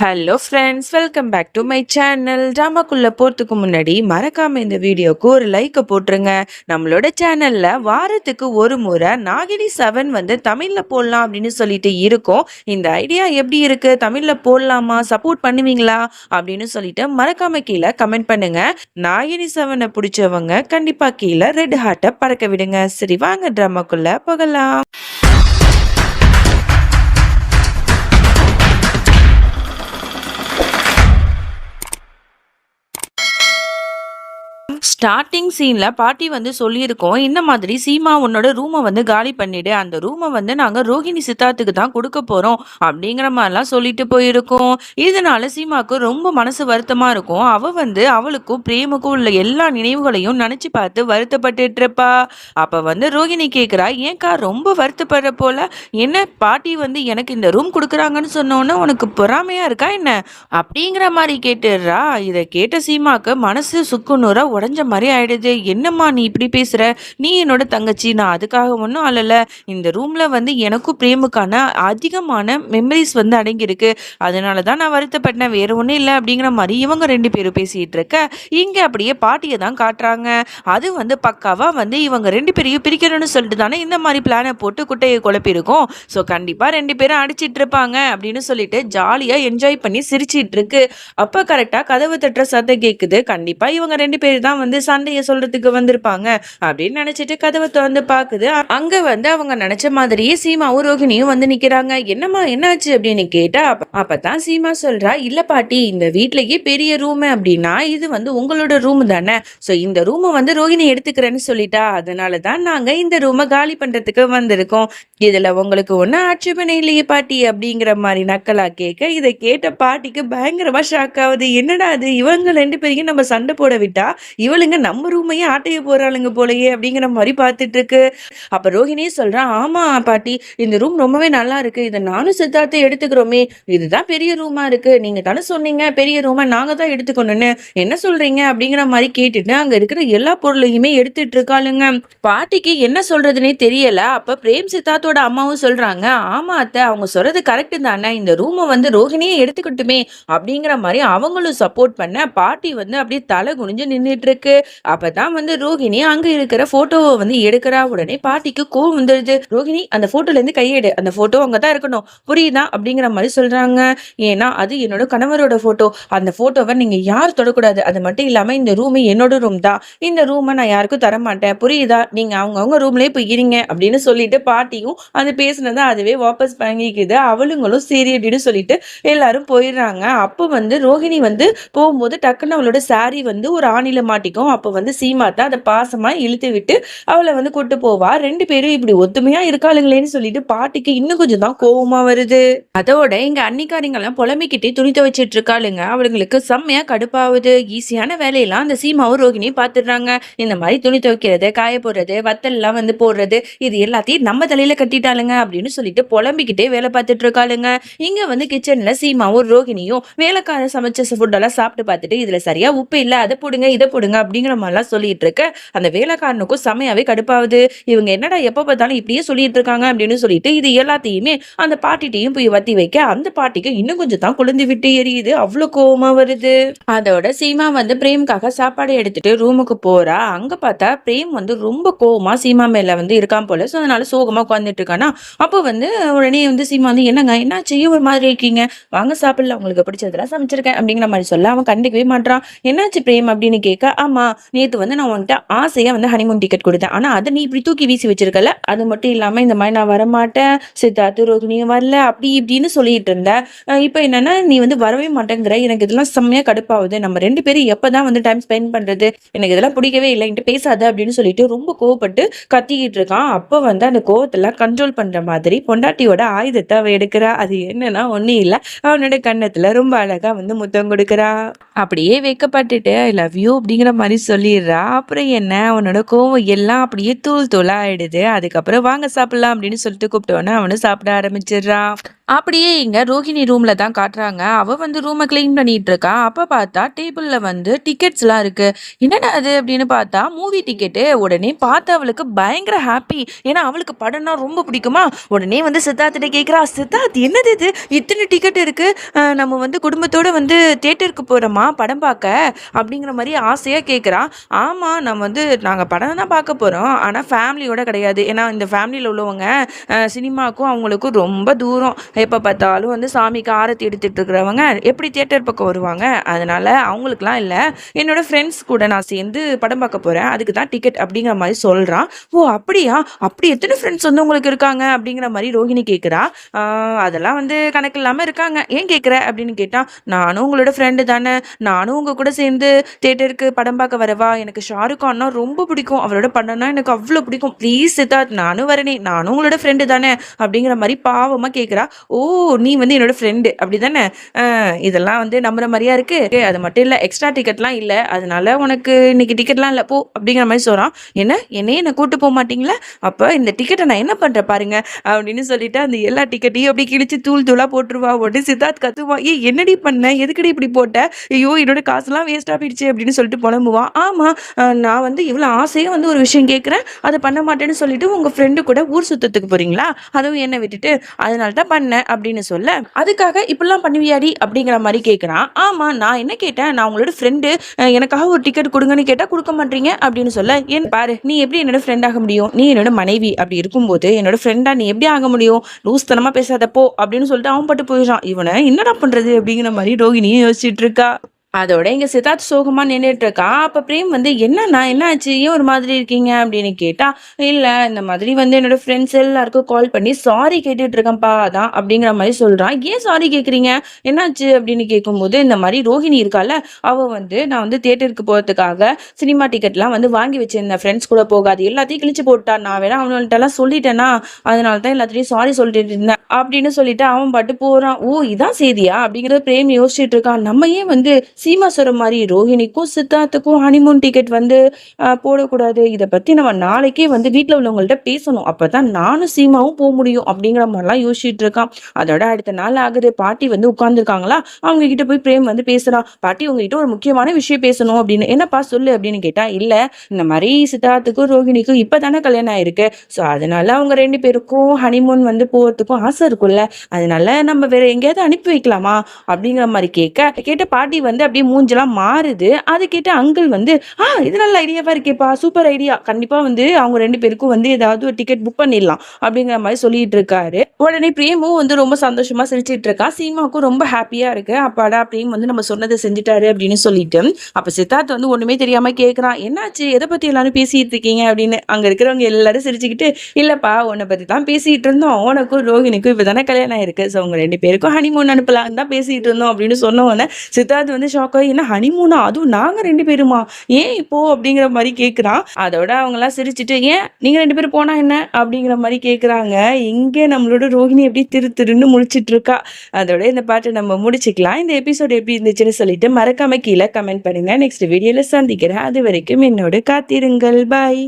Hello friends welcome back to my channel ட்ராமாக்குள்ளே போகிறதுக்கு முன்னாடி மறக்காமல் இந்த வீடியோக்கு ஒரு லைக்கை போட்டுருங்க. நம்மளோட சேனலில் வாரத்துக்கு ஒரு முறை நாகினி செவன் வந்து தமிழில் போடலாம் அப்படின்னு சொல்லிட்டு இருக்கோம். இந்த ஐடியா எப்படி இருக்குது தமிழில் போடலாமா? சப்போர்ட் பண்ணுவீங்களா? அப்படின்னு சொல்லிட்டு மறக்காம கீழே கமெண்ட் பண்ணுங்க. நாகினி செவனை பிடிச்சவங்க கண்டிப்பாக கீழே ரெட் ஹார்ட்டை பறக்க விடுங்க. சரி வாங்க ட்ராமாக்குள்ளே போகலாம். ஸ்டார்டிங் சீனில் பாட்டி வந்து சொல்லியிருக்கோம் இந்த மாதிரி சீமா உன்னோட ரூமை வந்து காலி பண்ணிடு. அந்த ரூமை வந்து நாங்கள் ரோஹிணி சித்தார்த்துக்கு தான் கொடுக்க போகிறோம் அப்படிங்கிற மாதிரிலாம் சொல்லிட்டு போயிருக்கோம். இதனால சீமாவுக்கு ரொம்ப மனசு வருத்தமாக இருக்கும். அவள் வந்து அவளுக்கும் பிரேமுக்கும் உள்ள எல்லா நினைவுகளையும் நினச்சி பார்த்து வருத்தப்பட்டுட்டு இருப்பா அப்போ வந்து ரோஹிணி கேட்குறா ஏன்க்கா ரொம்ப வருத்தப்படுற போல? என்ன பாட்டி வந்து எனக்கு இந்த ரூம் கொடுக்குறாங்கன்னு சொன்னோன்னே உனக்கு பொறாமையாக இருக்கா என்ன? அப்படிங்கிற மாதிரி கேட்டுடுறா. இதை கேட்ட சீமாவுக்கு மனசு சுக்குநூறா உடஞ்ச மாதிரி ஆயிடுது. என்னம்மா நீ இப்படி பேசுற? நீ என்னோட தங்கச்சி. நான் அதுக்காக ஒன்றும் அல்லல இந்த ரூம்ல வந்து எனக்கும் பிரேமுக்கான அதிகமான மெமரிஸ் வந்து அடங்கியிருக்கு. அதனால தான் நான் வருத்தப்பட்டேன். வேற ஒன்றும் இல்லை அப்படிங்கிற மாதிரி இவங்க ரெண்டு பேரும் பேசிட்டு இருக்க இங்க அப்படியே பாட்டியை தான் காட்டுறாங்க. அது வந்து பக்காவா வந்து இவங்க ரெண்டு பேரையும் பிரிக்கணும்னு சொல்லிட்டு தானே இந்த மாதிரி பிளானை போட்டு குட்டையை குழப்பியிருக்கோம் ஸோ கண்டிப்பா ரெண்டு பேரும் அடிச்சிட்டு இருப்பாங்க அப்படின்னு சொல்லிட்டு ஜாலியா என்ஜாய் பண்ணி சிரிச்சிட்டு இருக்கு. அப்போ கரெக்டாக கதவு தட்டுற சத்தம் கேட்குது கண்டிப்பா இவங்க ரெண்டு பேர் தான் வந்து சண்டையை சொல்றதுக்கு வந்திருப்பாங்க அப்படின்னு நினைச்சிட்டு கதவை திறந்து பாக்குது. அங்க வந்து அவங்க நினைச்ச மாதிரியே சீமாவும் ரோகிணியும் வந்து நிக்கிறாங்க. என்னம்மா என்னாச்சு அப்படின்னு கேட்டா அப்பதான் சீமா சொல்றா இல்ல பாட்டி இந்த வீட்லயே பெரிய ரூம் அப்படின்னா இது வந்து உங்களோட ரூம் தானே. சோ இந்த ரூமை வந்து ரோகிணி எடுத்துக்கிறேன்னு சொல்லிட்டா. அதனால தான் நாங்க இந்த ரூமை காலி பண்றதுக்கு வந்திருக்கோம். இதுல உங்களுக்கு ஒன்னும் ஆட்சேபனை இல்லையே பாட்டி அப்படிங்கிற மாதிரி நக்கலா கேட்க இதை கேட்ட பாட்டிக்கு பயங்கரமா ஷாக் ஆகுது. என்னடா அது இவங்க ரெண்டு பேரையும் நம்ம சண்டை போட விட்டா? இவளுங்க நம்ம ரூமையே ஆட்டைய போறாளுங்க போலயே அப்படிங்கிற மாதிரி பார்த்துட்டு இருக்கு அப்ப ரோஹிணியே சொல்றான் ஆமா பாட்டி இந்த ரூம் ரொம்பவே நல்லா இருக்கு. இதை நானும் சித்தார்த்தை எடுத்துக்கிறோமே. இதுதான் பெரிய ரூமா இருக்கு. நீங்க தானே சொன்னீங்க பெரிய ரூமை நாங்க தான் எடுத்துக்கணும்னு. என்ன சொல்றீங்க? அப்படிங்கிற மாதிரி கேட்டுட்டு அங்க இருக்கிற எல்லா பொருளையுமே எடுத்துட்டு இருக்காளுங்க பாட்டிக்கு என்ன சொல்றதுன்னே தெரியல. அப்ப பிரேம் சித்தார்த்தோட அம்மாவும் சொல்றாங்க ஆமா அத்தை அவங்க சொல்றது கரெக்ட் தானே. இந்த ரூமை வந்து ரோஹிணியே எடுத்துக்கட்டுமே. அப்படிங்கிற மாதிரி அவங்களும் சப்போர்ட் பண்ண பாட்டி வந்து அப்படியே தலை குனிஞ்சு நின்றுட்டு இருக்கு. அப்பதான் வந்து ரோஹிணி அங்க இருக்கிற போட்டோவை வந்து எடுக்கிறா. உடனே பாட்டிக்கு கோவம் வந்துடுது ரோஹிணி அந்த போட்டோல இருந்து கையெடு. அந்த போட்டோ அங்கதான் இருக்கணும். புரியுதா? அப்படிங்கிற மாதிரி சொல்றாங்க. ஏன்னா அது என்னோட கணவரோட போட்டோ அந்த போட்டோவை நீங்க யாரும் தொடக்கூடாது. அது மட்டும் இல்லாம இந்த ரூம் என்னோட ரூம் தான். இந்த ரூமை நான் யாருக்கும் தர மாட்டேன் புரியுதா? நீங்க அவங்கவுங்க ரூம்லயே போய் இருங்க அப்படின்னு சொல்லிட்டு பாட்டியும் அது பேசுனதை அதுவே வாபஸ் வாங்கிக்குது. அவளுங்களும் சரி அப்படின்னு சொல்லிட்டு எல்லாரும் போயிடுறாங்க. அப்போ வந்து ரோஹிணி வந்து போகும்போது டக்குன்னு அவளோட சாரி வந்து ஒரு ஆணில மாட்டிக்கும் அப்போ வந்து சீமா தான் அதை பாசமா இழுத்து விட்டு அவளை வந்து கூட்டு போவா. ரெண்டு பேரும் இப்படி ஒத்துமையா இருக்காளுங்களேன்னு சொல்லிட்டு பாட்டிக்கு இன்னும் கொஞ்சம் தான் கோவமா வருது. அதோட எங்க அன்னிக்காரிங்க எல்லாம் புலம்பிக்கிட்டே துணி துவைச்சிட்டு இருக்காளுங்க. அவளுங்களுக்கு செம்மையா கடுப்பாகுது. ஈஸியான வேலையெல்லாம் அந்த சீமாவும் ரோகிணியும் பாத்துடுறாங்க. இந்த மாதிரி துணி துவைக்கிறது காய போடுறது வத்தல் எல்லாம் வந்து போடுறது இது எல்லாத்தையும் நம்ம தலையில கட்டிட்டாளுங்க அப்படின்னு சொல்லிட்டு புலம்பிக்கிட்டே வேலை பார்த்துட்டு இருக்காளுங்க. இங்க வந்து கிச்சன்ல சீமாவும் ரோகிணியும் வேலைக்கார சமைச்ச ஃபுட்டெல்லாம் சாப்பிட்டு பார்த்துட்டு இதுல சரியா உப்பு இல்ல அதை போடுங்க இதை போடுங்க அப்படிங்கிற மாதிரிலாம் சொல்லிட்டு இருக்க. அந்த வேலைக்காரனுக்கும் செமையாவே கடுப்பாகுது. இவங்க என்னடா எப்போ பார்த்தாலும் இப்படியே சொல்லிட்டு இருக்காங்க அப்படின்னு சொல்லிட்டு இது எல்லாத்தையுமே அந்த பாட்டிட்டையும் போய் வத்தி வைக்க அந்த பாட்டிக்கு இன்னும் கொஞ்சம் தான் குளிர்ந்து விட்டு எரியுது. அவ்வளோ கோவமா வருது. அதோட சீமா வந்து பிரேமுக்காக சாப்பாடு எடுத்துட்டு ரூமுக்கு போறா. அங்க பார்த்தா பிரேம் வந்து ரொம்ப கோவமா சீமா மேல வந்து இருக்கான் போல. ஸோ அதனால சோகமா உட்காந்துட்டு இருக்கானா. அப்போ வந்து உடனே வந்து சீமா வந்து என்னங்க என்ன செய்ய ஒரு மாதிரி இருக்கீங்க? வாங்க சாப்பிடல உங்களுக்கு பிடிச்சதெல்லாம் சமைச்சிருக்கேன். அப்படிங்கிற மாதிரி சொல்ல அவன் கண்டுக்கவே மாட்டான் என்னாச்சு பிரேம்? அப்படின்னு கேட்க ஆமாம் நேத்து வந்து நான் உன்கிட்ட ஆசையா வந்து ஹனிமூன் டிக்கெட் கொடுத்தேன். ஆனா அதை நீ இப்படி தூக்கி வீசி வச்சிருக்கல அது மட்டும் இல்லாம இந்த மாதிரி நான் வரமாட்டேன் சித்தார்த்து ரோகிணியும் வரல அப்படி இப்படின்னு சொல்லிட்டு இருந்தேன் இப்போ என்னன்னா நீ வந்து வரவே மாட்டேங்கிற. எனக்கு இதெல்லாம் செம்மையா கடுப்பாகுது. நம்ம ரெண்டு பேரும் எப்பதான் வந்து டைம் ஸ்பெண்ட் பண்றது? எனக்கு இதெல்லாம் பிடிக்கவே இல்லை. என்கிட்ட பேசாத அப்படின்னு சொல்லிட்டு ரொம்ப கோவப்பட்டு கத்திக்கிட்டு இருக்கான். அப்போ வந்து அந்த கோவத்தெல்லாம் கண்ட்ரோல் பண்ற மாதிரி பொண்டாட்டியோட ஆயுதத்தை அவள் எடுக்கிறா. அது என்னன்னா ஒன்றும் இல்லை. அவனோட கன்னத்துல ரொம்ப அழகா வந்து முத்தம் கொடுக்குறா. அப்படியே வைக்கப்பட்டுட்டு ஐ லவ் யூ அப்படிங்கிற மாதிரி சொல்லிடுறா. அப்புறம் என்ன? அவனோட கோவம் எல்லாம் அப்படியே தூள் தூளா ஆயிடுது. அதுக்கப்புறம் வாங்க சாப்பிடலாம் அப்படின்னு சொல்லிட்டு கூப்பிட்டோன்னே அவனும் சாப்பிட ஆரம்பிச்சிடுறான் அப்படியே இங்கே ரோஹிணி ரூமில் தான் காட்டுறாங்க. அவள் வந்து ரூமை க்ளீன் பண்ணிகிட்டு இருக்கா. அப்போ பார்த்தா டேபிளில் வந்து டிக்கெட்ஸ்லாம் இருக்குது என்னடா அது அப்படின்னு பார்த்தா மூவி டிக்கெட்டு. உடனே பார்த்து அவளுக்கு பயங்கர ஹாப்பி. ஏன்னா அவளுக்கு படம்னா ரொம்ப பிடிக்குமா. உடனே வந்து சித்தார்த்திட்ட கேட்குறா "சித்தார்த் என்னது இது? இத்தனை டிக்கெட் இருக்கு. நம்ம வந்து குடும்பத்தோடு வந்து தேட்டருக்கு போகிறோமா படம் பார்க்க?" அப்படிங்கிற மாதிரி ஆசையாக கேட்குறா ஆமாம் நம்ம வந்து நாங்கள் படம் தான் பார்க்க போகிறோம் ஆனால் ஃபேமிலியோட கிடையாது. ஏன்னா இந்த ஃபேமிலியில் உள்ளவங்க சினிமாவுக்கும் அவங்களுக்கும் ரொம்ப தூரம். எப்போ பார்த்தாலும் வந்து சாமிக்கு ஆரத்தி எடுத்துட்டு இருக்கிறவங்க எப்படி தியேட்டர் பக்கம் வருவாங்க? அதனால அவங்களுக்குலாம் இல்லை. என்னோட ஃப்ரெண்ட்ஸ் கூட நான் சேர்ந்து படம் பார்க்க போகிறேன் அதுக்கு தான் டிக்கெட் அப்படிங்கிற மாதிரி சொல்கிறான் ஓ அப்படியா? அப்படி எத்தனை ஃப்ரெண்ட்ஸ் வந்து உங்களுக்கு இருக்காங்க? அப்படிங்கிற மாதிரி ரோஹிணி கேட்குறா அதெல்லாம் வந்து கணக்கு இல்லாமல் இருக்காங்க. ஏன் கேட்குற அப்படின்னு கேட்டால் நானும் உங்களோட ஃப்ரெண்டு தானே. நானும் உங்கள் கூட சேர்ந்து தேட்டருக்கு படம் பார்க்க வரவா? எனக்கு ஷாருக் கான்னா ரொம்ப பிடிக்கும். அவரோட படம்னா எனக்கு அவ்வளோ பிடிக்கும். ப்ளீஸ் சித்தார்த் நானும் வரனே. நானும் உங்களோட ஃப்ரெண்டு தானே. அப்படிங்கிற மாதிரி பாவமாக கேட்குறா ஓ நீ வந்து என்னோட ஃப்ரெண்டு அப்படி தானே இதெல்லாம் வந்து நம்புற மாதிரியா இருக்கு? அது மட்டும் இல்லை எக்ஸ்ட்ரா டிக்கெட்லாம் இல்லை. அதனால உனக்கு இன்னைக்கு டிக்கெட்லாம் இல்லை. போ அப்படிங்கிற மாதிரி சொல்கிறான் என்ன? என்னையே என்னை கூட்டு போக மாட்டீங்களா? அப்போ இந்த டிக்கெட்டை நான் என்ன பண்ணுறேன் பாருங்க அப்படின்னு சொல்லிட்டு அந்த எல்லா டிக்கெட்டையும் அப்படி கிழிச்சு தூள் தூளாக போட்டுருவா. உடனே சித்தார்த் கத்துவான் ஏ என்னடி பண்ண? எதுக்கடி இப்படி போட்ட? ஐயோ என்னோட காசுலாம் வேஸ்ட்டாக போயிடுச்சு அப்படின்னு சொல்லிட்டு புலம்புவான் ஆமாம் நான் வந்து இவ்வளோ ஆசையாக வந்து ஒரு விஷயம் கேட்குறேன் அதை பண்ண மாட்டேன்னு சொல்லிட்டு உங்கள் ஃப்ரெண்டு கூட ஊர் சுத்தத்துக்கு போகிறீங்களா அதுவும் என்னை விட்டுட்டு. அதனால தான் பண்ணேன். அப்படின்னு சொல்ல அதுக்காக இப்படிலாம் பண்ணுவியாடி? அப்படிங்கிற மாதிரி கேட்குறான் ஆமாம் நான் என்ன கேட்டேன்? நான் உங்களோட ஃப்ரெண்டு எனக்காக ஒரு டிக்கெட் கொடுங்கன்னு கேட்டால் கொடுக்க மாட்டீங்க? அப்படின்னு சொல்ல என் பாரு நீ எப்படி என்னோட ஃப்ரெண்ட் ஆக முடியும்? நீ என்னோட மனைவி. அப்படி இருக்கும்போது என்னோட ஃப்ரெண்டாக நீ எப்படி ஆக முடியும்? லூஸ்தனமாக பேசாதப்போ அப்படின்னு சொல்லிட்டு அவன் பட்டு போயிடுறான். இவனை என்னடா பண்ணுறது அப்படிங்கிற மாதிரி ரோகிணியும் யோசிச்சுட்டு இருக்கா. அதோட இங்க சித்தார்த் சோகமா நின்றுட்டு இருக்கான் அப்ப பிரேம் வந்து என்னண்ணா என்ன ஆச்சு ஏன் ஒரு மாதிரி இருக்கீங்க? அப்படின்னு கேட்டா இல்ல இந்த மாதிரி வந்து என்னோட ஃப்ரெண்ட்ஸ் எல்லாருக்கும் கால் பண்ணி சாரி கேட்டுட்டு இருக்கேன்ப்பா அதான் அப்படிங்கிற மாதிரி சொல்றான் ஏன் சாரி கேக்குறீங்க? என்னாச்சு? அப்படின்னு கேட்கும்போது இந்த மாதிரி ரோஹிணி இருக்கால அவ வந்து நான் வந்து தியேட்டருக்கு போறதுக்காக சினிமா டிக்கெட்லாம் வந்து வாங்கி வச்சிருந்தேன் ஃப்ரெண்ட்ஸ் கூட போகாது. எல்லாத்தையும் கிழிச்சு போட்டா நான் வேணா அவங்கள்ட்ட எல்லாம் சொல்லிட்டேனா? அதனால தான் எல்லாத்தையும் சாரி சொல்லிட்டு இருந்தேன் அப்படின்னு சொல்லிட்டு அவன் பாட்டு போறான். ஓ இதான் செய்தியா? அப்படிங்கறத பிரேம் யோசிச்சுட்டு இருக்கான். நம்ம ஏன் வந்து சீமா சொல்ற மாதிரி ரோஹிணிக்கும் சித்தார்த்துக்கும் ஹனிமூன் டிக்கெட் வந்து போடக்கூடாது. இதை பத்தி நம்ம நாளைக்கே வந்து வீட்டில் உள்ளவங்கள்ட்ட பேசணும். அப்பதான் நானும் சீமாவும் போக முடியும் அப்படிங்கிற மாதிரிலாம் யோசிச்சுட்டு இருக்கான். அதோட அடுத்த நாள் ஆகுது. பாட்டி வந்து உட்காந்துருக்காங்களா அவங்க கிட்ட போய் பிரேம் வந்து பேசுறான். பாட்டி உங்ககிட்ட ஒரு முக்கியமான விஷயம் பேசணும் அப்படின்னு என்னப்பா சொல்லு? அப்படின்னு கேட்டா இல்ல இந்த மாதிரி சித்தார்த்துக்கும் ரோஹிணிக்கும் இப்பதானே கல்யாணம் ஆயிருக்கு. ஸோ அதனால அவங்க ரெண்டு பேருக்கும் ஹனிமூன் வந்து போறதுக்கும் ஆசை இருக்கும்ல. அதனால நம்ம வேற எங்கேயாவது அனுப்பி வைக்கலாமா? அப்படிங்கிற மாதிரி கேட்க கேட்ட பாட்டி வந்து அப்படியே மூஞ்செல்லாம் மாறுது. அது கேட்டு அங்கிள் வந்து ஆ இது நல்ல ஐடியாவா இருக்கேப்பா சூப்பர் ஐடியா கண்டிப்பா வந்து அவங்க ரெண்டு பேருக்கும் வந்து ஏதாவது ஒரு டிக்கெட் புக் பண்ணிடலாம் அப்படிங்கிற மாதிரி சொல்லிட்டு இருக்காரு. உடனே பிரேமும் வந்து ரொம்ப சந்தோஷமா சிரிச்சிட்டு இருக்கா. சீமாவுக்கும் ரொம்ப ஹாப்பியா இருக்கு. அப்பாடா பிரேம் வந்து நம்ம சொன்னதை செஞ்சுட்டாரு அப்படின்னு சொல்லிட்டு அப்ப சித்தார்த் வந்து ஒண்ணுமே தெரியாம கேக்குறான். என்னாச்சு? எதை பத்தி எல்லாரும் பேசிட்டு இருக்கீங்க? அப்படின்னு அங்க இருக்கிறவங்க எல்லாரும் சிரிச்சுக்கிட்டு இல்லப்பா உன்னை பத்தி தான் பேசிட்டு இருந்தோம். உனக்கும் ரோஹினிக்கும் இப்பதானே கல்யாணம் ஆயிருக்கு. ஸோ அவங்க ரெண்டு பேருக்கும் ஹனிமூன் அனுப்பலாம் தான் பேசிட்டு இருந்தோம். அப்படின்னு சொன்ன உடனே சித்தார்த் வந்து ஷாக்கா என்ன ஹனிமூனா அதுவும் நாங்கள் ரெண்டு பேருமா? ஏன் இப்போ? அப்படிங்கிற மாதிரி கேட்குறான் அதோட அவங்களாம் சிரிச்சுட்டு ஏன்? நீங்கள் ரெண்டு பேரும் போனால் என்ன? அப்படிங்கிற மாதிரி கேட்குறாங்க இங்கே நம்மளோட ரோஹிணி எப்படி திரு திருன்னு முடிச்சிட்டு இருக்கா. அதோட இந்த பாட்டை நம்ம முடிச்சுக்கலாம். இந்த எபிசோட் எப்படி இருந்துச்சுன்னு சொல்லிட்டு மறக்காம கீழே கமெண்ட் பண்ணுங்க. நெக்ஸ்ட் வீடியோவில் சந்திக்கிறேன். அது வரைக்கும் என்னோட காத்திருங்கள். பாய்